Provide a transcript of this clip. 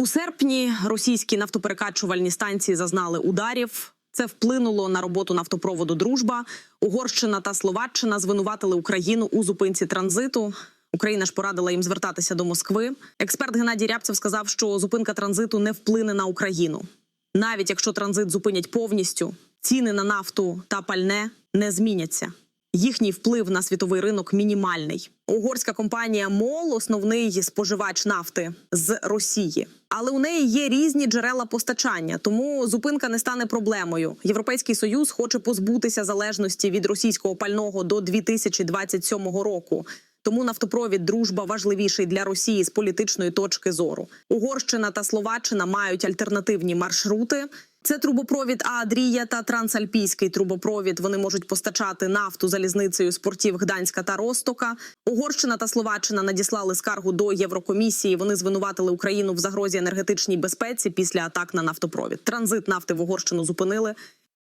У серпні російські нафтоперекачувальні станції зазнали ударів. Це вплинуло на роботу нафтопроводу Дружба. Угорщина та Словаччина звинуватили Україну у зупинці транзиту. Україна ж порадила їм звертатися до Москви. Експерт Геннадій Рябцев сказав, що зупинка транзиту не вплине на Україну. Навіть якщо транзит зупинять повністю, ціни на нафту та пальне не зміняться. Їхній вплив на світовий ринок мінімальний. Угорська компанія МОЛ основний споживач нафти з Росії, але у неї є різні джерела постачання, тому зупинка не стане проблемою. Європейський союз хоче позбутися залежності від російського пального до 2027 року. Тому нафтопровід дружба важливіший для Росії з політичної точки зору. Угорщина та Словаччина мають альтернативні маршрути. Це трубопровід Адрія та Трансальпійський трубопровід. Вони можуть постачати нафту залізницею з портів Гданська та Ростока. Угорщина та Словаччина надіслали скаргу до Єврокомісії. Вони звинуватили Україну в загрозі енергетичній безпеці після атак на нафтопровід. Транзит нафти в Угорщину зупинили.